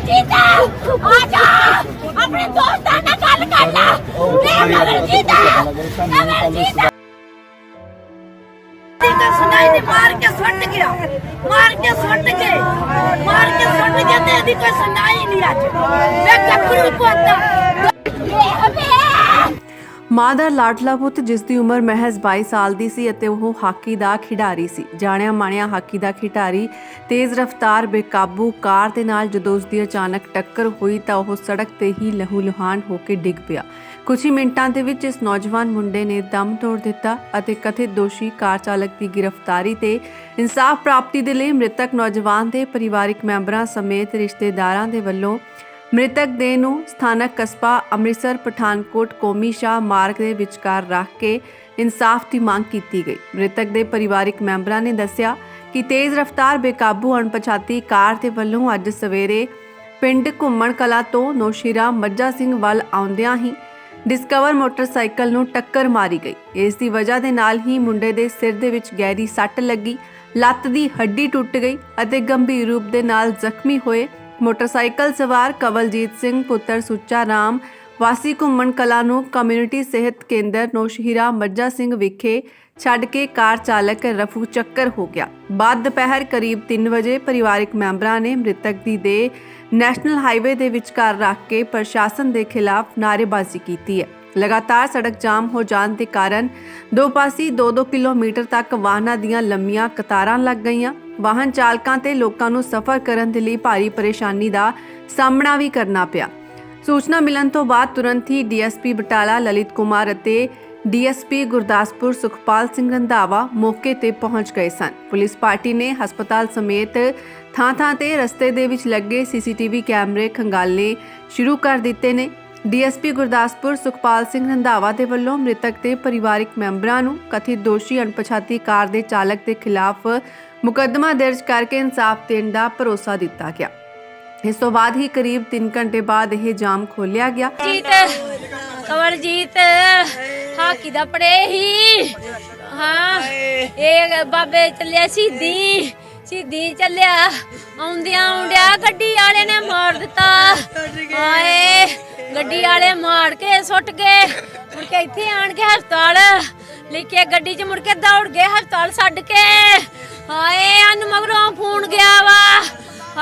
ਕਮਲਜੀਤ ਆ ਜਾ! ਆਪਣੇ ਦੋਸਤਾਂ ਨਾਲ ਗੱਲ ਕਰ ਲੈ! ਇਹ ਕਮਲਜੀਤ ਕਮਲਜੀਤ ਇਹਦਾ ਸੁਣਾਈ ਨਹੀਂ ਮਾਰ ਕੇ ਸੁੱਟ ਗਿਆ। ਮਾਰ ਕੇ ਸੁੱਟ ਕੇ ਮਾਰ ਕੇ ਸੁੱਟ ਗਿਆ ਤੇ ਇਹਦੀ ਕੋਈ ਸੁਣਾਈ ਨਹੀਂ ਅੱਜ। ਮੈਂ ਕੱਪੜੂ ਪੁੱਤ! ਮਾਂ ਦਾ ਲਾਡਲਾ ਪੁੱਤ, ਜਿਸ ਦੀ ਉਮਰ ਮਹਿਜ਼ 22 ਸਾਲ ਦੀ ਸੀ ਅਤੇ ਉਹ ਹਾਕੀ ਦਾ ਖਿਡਾਰੀ ਸੀ। ਜਾਣਿਆ ਮਾਣਿਆ ਹਾਕੀ ਦਾ ਖਿਡਾਰੀ ਤੇਜ਼ ਰਫ਼ਤਾਰ, ਬੇਕਾਬੂ ਕਾਰ ਦੇ ਨਾਲ ਜਦੋਂ ਉਸ ਦੀ ਅਚਾਨਕ ਟੱਕਰ ਹੋਈ ਤਾਂ ਉਹ ਸੜਕ ਤੇ ਹੀ ਲਹੂ ਲੁਹਾਨ ਹੋ ਕੇ ਡਿੱਗ ਪਿਆ। ਕੁਝ ਹੀ ਮਿੰਟਾਂ ਦੇ ਵਿੱਚ ਇਸ ਨੌਜਵਾਨ ਮੁੰਡੇ ਨੇ ਦਮ ਤੋੜ ਦਿੱਤਾ ਅਤੇ ਕਥਿਤ ਦੋਸ਼ੀ ਕਾਰ ਚਾਲਕ ਦੀ ਗ੍ਰਿਫਤਾਰੀ ਤੇ ਇਨਸਾਫ ਪ੍ਰਾਪਤੀ ਦੇ ਲਈ ਮ੍ਰਿਤਕ ਨੌਜਵਾਨ ਦੇ ਪਰਿਵਾਰਕ ਮੈਂਬਰਾਂ ਸਮੇਤ ਰਿਸ਼ਤੇਦਾਰਾਂ ਦੇ ਵੱਲੋਂ ਮ੍ਰਿਤਕ ਦੇਹ ਨੂੰ ਸਥਾਨਕ ਕਸਬਾ ਅੰਮ੍ਰਿਤਸਰ, ਪਠਾਨਕੋਟ, ਕੋਮੀ ਸ਼ਾਹ ਮਾਰਗ ਦੇ ਵਿਚਕਾਰ ਰੱਖ ਕੇ ਇਨਸਾਫ ਦੀ ਮੰਗ ਕੀਤੀ ਗਈ। ਮ੍ਰਿਤਕ ਦੇ ਪਰਿਵਾਰਕ ਮੈਂਬਰਾਂ ਨੇ ਦੱਸਿਆ ਕਿ ਤੇਜ਼ ਰਫ਼ਤਾਰ ਬੇਕਾਬੂ ਅਣਪਛਾਤੀ ਕਾਰ ਦੇ ਵੱਲੋਂ ਅੱਜ ਸਵੇਰੇ ਪਿੰਡ ਘੁੰਮਣ ਕਲਾ ਤੋਂ ਨੌਸ਼ੀਰਾ ਮੱਜਾ ਸਿੰਘ ਵੱਲ ਆਉਂਦਿਆਂ ਹੀ ਡਿਸਕਵਰ ਮੋਟਰਸਾਈਕਲ ਨੂੰ ਟੱਕਰ ਮਾਰੀ ਗਈ। ਇਸ ਦੀ ਵਜ੍ਹਾ ਦੇ ਨਾਲ ਹੀ ਮੁੰਡੇ ਦੇ ਸਿਰ ਦੇ ਵਿੱਚ ਗਹਿਰੀ ਸੱਟ ਲੱਗੀ, ਲੱਤ ਦੀ ਹੱਡੀ ਟੁੱਟ ਗਈ ਅਤੇ ਗੰਭੀਰ ਰੂਪ ਦੇ ਨਾਲ ਜ਼ਖਮੀ ਹੋਏ ਮੋਟਰਸਾਈਕਲ ਸਵਾਰ ਕਵਲਜੀਤ ਸਿੰਘ, ਪੁੱਤਰ ਸੁੱਚਾ ਰਾਮ, ਵਾਸੀ ਘੁੰਮਣ ਕਲਾ ਨੂੰ ਕਮਿਊਨਿਟੀ ਸਿਹਤ ਕੇਂਦਰ ਨੌਸ਼ਹੀਰਾ ਮੱਜਾ ਸਿੰਘ ਵਿਖੇ ਛੱਡ ਕੇ ਕਾਰ ਚਾਲਕ ਰਫੂ ਚੱਕਰ ਹੋ ਗਿਆ। ਬਾਅਦ ਦੁਪਹਿਰ ਕਰੀਬ 3 ਵਜੇ ਪਰਿਵਾਰਕ ਮੈਂਬਰਾਂ ਨੇ ਮ੍ਰਿਤਕ ਦੀ ਦੇ ਨੈਸ਼ਨਲ ਹਾਈਵੇ ਦੇ ਵਿਚਕਾਰ ਰੱਖ ਕੇ ਪ੍ਰਸ਼ਾਸਨ ਦੇ ਖਿਲਾਫ ਨਾਅਰੇਬਾਜ਼ੀ ਕੀਤੀ ਹੈ। ਲਗਾਤਾਰ ਸੜਕ ਜਾਮ ਹੋ ਜਾਣ ਦੇ ਕਾਰਨ ਦੋ ਪਾਸੀ 2-2 ਕਿਲੋਮੀਟਰ ਤੱਕ ਵਾਹਨਾਂ ਦੀਆਂ ਲੰਮੀਆਂ ਕਤਾਰਾਂ ਲੱਗ ਗਈਆਂ। ਵਾਹਨ ਚਾਲਕਾਂ ਤੇ ਲੋਕਾਂ ਨੂੰ ਸਫ਼ਰ ਕਰਨ ਦੇ ਲਈ ਭਾਰੀ ਪਰੇਸ਼ਾਨੀ ਦਾ ਸਾਹਮਣਾ ਵੀ ਕਰਨਾ ਪਿਆ। ਸੂਚਨਾ ਮਿਲਣ ਤੋਂ ਬਾਅਦ ਤੁਰੰਤ ਹੀ ਡੀਐਸਪੀ ਬਟਾਲਾ ਲਲਿਤ ਕੁਮਾਰ ਅਤੇ ਡੀਐਸਪੀ ਗੁਰਦਾਸਪੁਰ ਸੁਖਪਾਲ ਸਿੰਘ ਰੰਧਾਵਾ ਮੌਕੇ ਤੇ ਪਹੁੰਚ ਗਏ ਸਨ। ਪੁਲਿਸ ਪਾਰਟੀ ਨੇ ਹਸਪਤਾਲ ਸਮੇਤ ਥਾਂ-ਥਾਂ ਤੇ ਰਸਤੇ ਦੇ ਵਿੱਚ ਲੱਗੇ ਸੀਸੀਟੀਵੀ ਕੈਮਰੇ ਖੰਗਾਲਣੇ ਸ਼ੁਰੂ ਕਰ ਦਿੱਤੇ ਨੇ। ਡੀਐਸਪੀ ਗੁਰਦਾਸਪੁਰ ਸੁਖਪਾਲ ਸਿੰਘ ਰੰਧਾਵਾ ਦੇ ਵੱਲੋਂ ਮ੍ਰਿਤਕ ਦੇ ਪਰਿਵਾਰਕ ਮੈਂਬਰਾਂ ਨੂੰ ਕਥਿਤ ਦੋਸ਼ੀ ਅਣਪਛਾਤੀ ਕਾਰ ਦੇ ਚਾਲਕ ਦੇ ਖਿਲਾਫ ਮੁਕੱਦਮਾ ਦਰਜ ਕਰਕੇ ਇਨਸਾਫ ਦੇਣ ਦਾ ਭਰੋਸਾ ਦਿੱਤਾ ਗਿਆ। ਇਸ ਤੋਂ ਬਾਅਦ ਹੀ ਕਰੀਬ 3 ਘੰਟੇ ਬਾਅਦ ਇਹ ਜਾਮ ਖੋਲਿਆ ਗਿਆ। ਜੀਤ ਕਵਲਜੀਤ ਹਾਕੀ ਦਾ ਪੜੇ ਹੀ ਹਾਂ ਇਹ ਬਾਬੇ ਚੱਲਿਆ ਸਿੱਧੀ ਸਿੱਧੀ ਚੱਲਿਆ। ਆਉਂਦਿਆਂ ਆਉਂਦਿਆਂ ਗੱਡੀ ਵਾਲੇ ਨੇ ਮਾਰ ਦਿੱਤਾ। ਹਾਏ, ਗੱਡੀ ਵਾਲੇ ਮਾਰ ਕੇ ਸੁੱਟ ਗਏ। ਮੁੜ ਕੇ ਇੱਥੇ ਆਣ ਕੇ ਹਸਪਤਾਲ ਲੈ ਕੇ ਗੱਡੀ 'ਚ ਮੁੜ ਕੇ ਦੌੜ ਗਏ, ਹਸਪਤਾਲ ਛੱਡ ਕੇ।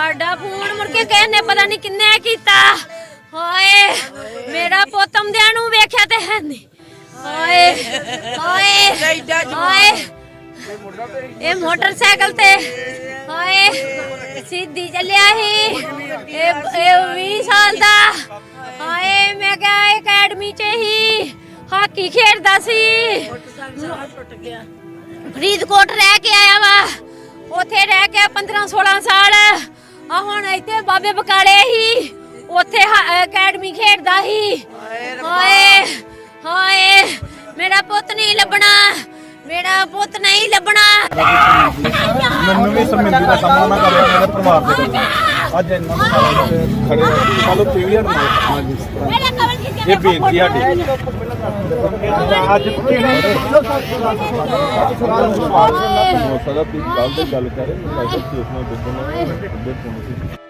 ਸਾਡਾ ਫੋਨ ਮੁੜ ਕੇ ਕਿਸੇ ਨੇ ਪਤਾ ਨਹੀਂ ਕਿੰਨੇ ਕੀਤਾ। ਹਾਏ, ਮੇਰਾ ਪੋਤਮ ਦਿਆਂ ਨੂੰ ਵੇਖਿਆ ਤੇ ਹੈ ਨਹੀਂ ਹਾਏ ਹਾਏ ਹਾਏ। ਇਹ ਮੋਟਰਸਾਈਕਲ ਤੇ, ਹਾਏ, ਸਿੱਧੀ ਚੱਲਿਆ ਸੀ। ਇਹ ਇਹ 20 ਸਾਲ ਦਾ। ਹਾਏ, ਮੈਂ ਕਿਹਾ ਅਕੈਡਮੀ ਚ ਹੀ ਹਾਕੀ ਖੇਡਦਾ ਸੀ। ਫਰੀਦਕੋਟ ਰਹਿ ਕੇ ਆਇਆ ਵਾ। ਉੱਥੇ ਰਹਿ ਕੇ 15 16 ਸਾਲ। ਆ ਹੁਣ ਇੱਥੇ ਬਾਬੇ ਬਕਾਲੇ ਹੀ। ਉੱਥੇ ਹਾ- ਅਕੈਡਮੀ ਖੇਡਦਾ ਸੀ ਹਾਏ ਹਾਏ ਮੇਰਾ ਪੁੱਤ ਨਹੀਂ ਲੱਭਣਾ। ਮੇਰਾ ਪੁੱਤ ਨਹੀਂ ਲੱਭਣਾ। ਮੈਨੂੰ ਵੀ ਸਮਝਣ ਦਾ ਸਾਹਮਣਾ ਕਰਿਆ ਮੇਰੇ ਪਰਿਵਾਰ ਦੇ। ਅੱਜ ਇਹਨਾਂ ਨੂੰ ਖੜੇ ਚਲੋ ਪੀਵੀਆਰ ਨਾਲ ਅੱਜ ਇਸ ਤਰ੍ਹਾਂ ਮੇਰੇ ਕਵਲ ਜੀ ਇਹ ਬੇਨਤੀ ਆ ਸਾਡੀ। ਅੱਜ ਹੋ ਸਕਦਾ ਤੁਸੀਂ ਗੱਲ ਤੇ ਗੱਲ ਕਰੇ ਮੈਂ ਨੇ ਅੱਗੇ ਪੁੱਛੀ